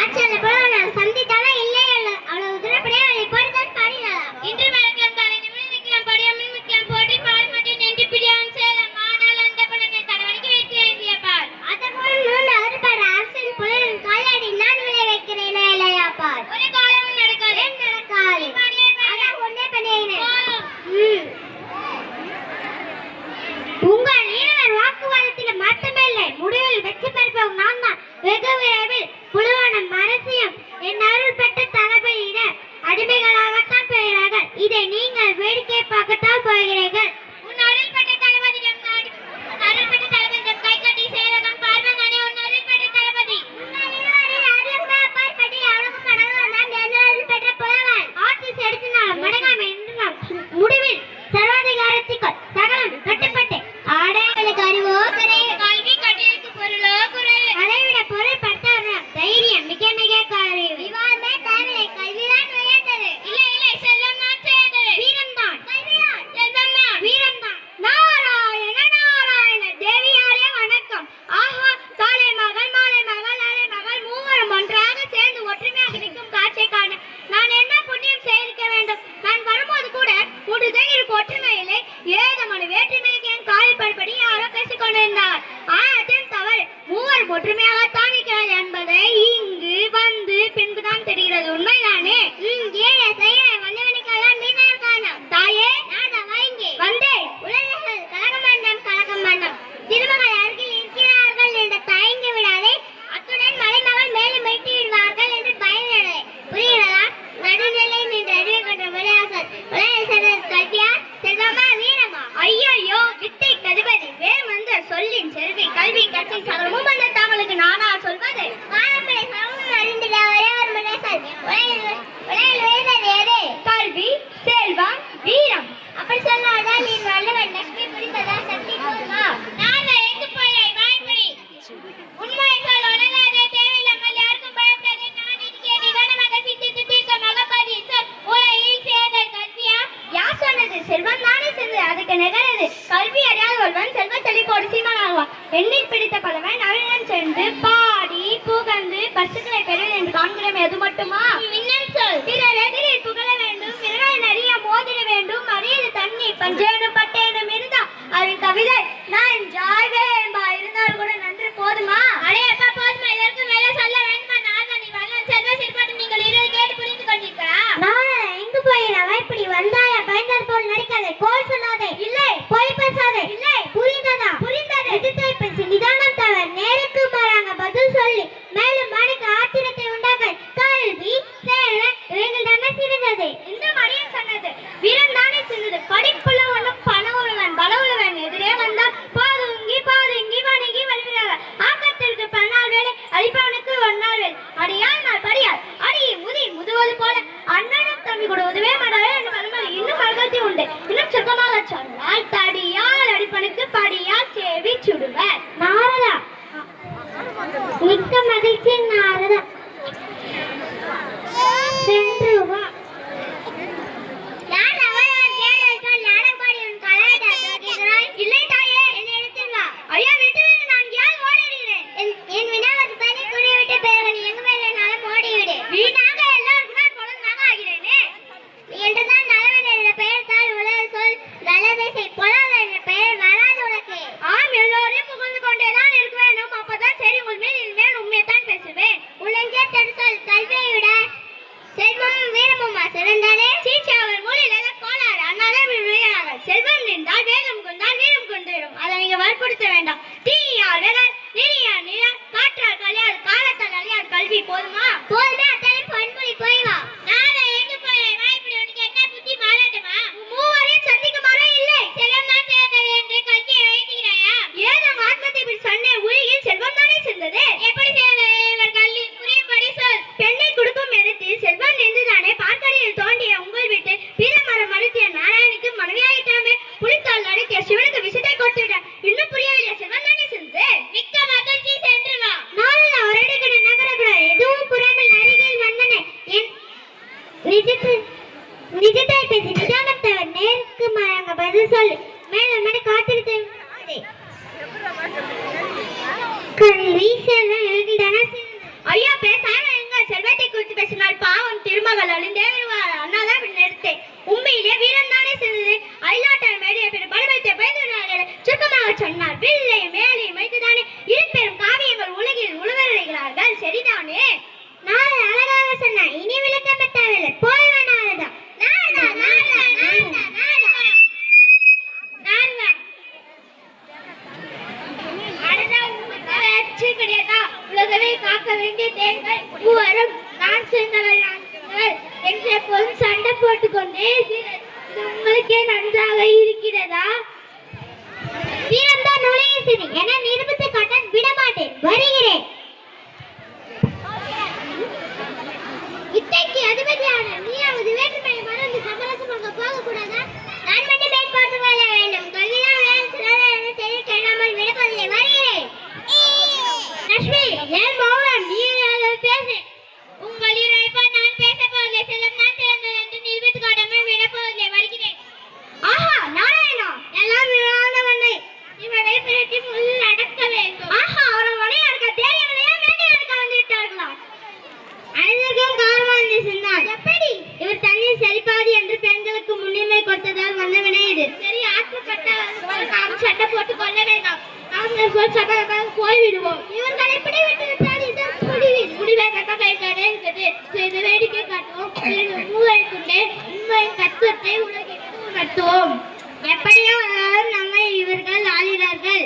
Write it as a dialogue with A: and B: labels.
A: I celebrar. நின்றால் வேகம் கொண்டால் நீளம் கொண்டுவிடும் அதை நீங்க வற்புறுத்த வேண்டாம். தீயால் வேலை நெறியால் நிழல் காற்றால் கலையால் காலத்தால் அழியால் கல்வி போதுமா? போதுமே சொல்லு மேல மேல காத்திருக்க கல்வி செல்வம் இவர்கள் ஐயா பேசாம எங்க செல்வத்தை குறித்து பேசினால் பாவம் திருமகள் அழிந்தே வருவார் அண்ணாதான் இப்படி நிறுத்தேன். உண்மையிலே வீரன் தானே செஞ்சது அயலாட்டார் மேடைய பெரும் படுமைத்தை பயந்துள்ளார்கள் சுருக்கமாக சொன்னார். வில்லை. மூவரும் நான் நான் என்று எப்போதும் சண்டை போட்டுக்கொண்டே உங்களுக்கே நன்றாக இருக்கிறதா? வீரம்தான் நுழைய என நிரூபித்து காட்ட விட மாட்டேன் வேண்டாம். நாங்கள் போய் போய்விடுவோம் இவர்களை பிடிவிட்டு விட்டால் இது முடிவில் முடிவை கட்டமைக்கானே இருக்குது இது வேடிக்கை காட்டுவோம். மூவருக்குள்ளே உண்மையின் தத்துவத்தை உலகிற்கு உணர்த்துவோம். எப்படியோ நம்மை இவர்கள் ஆளினார்கள்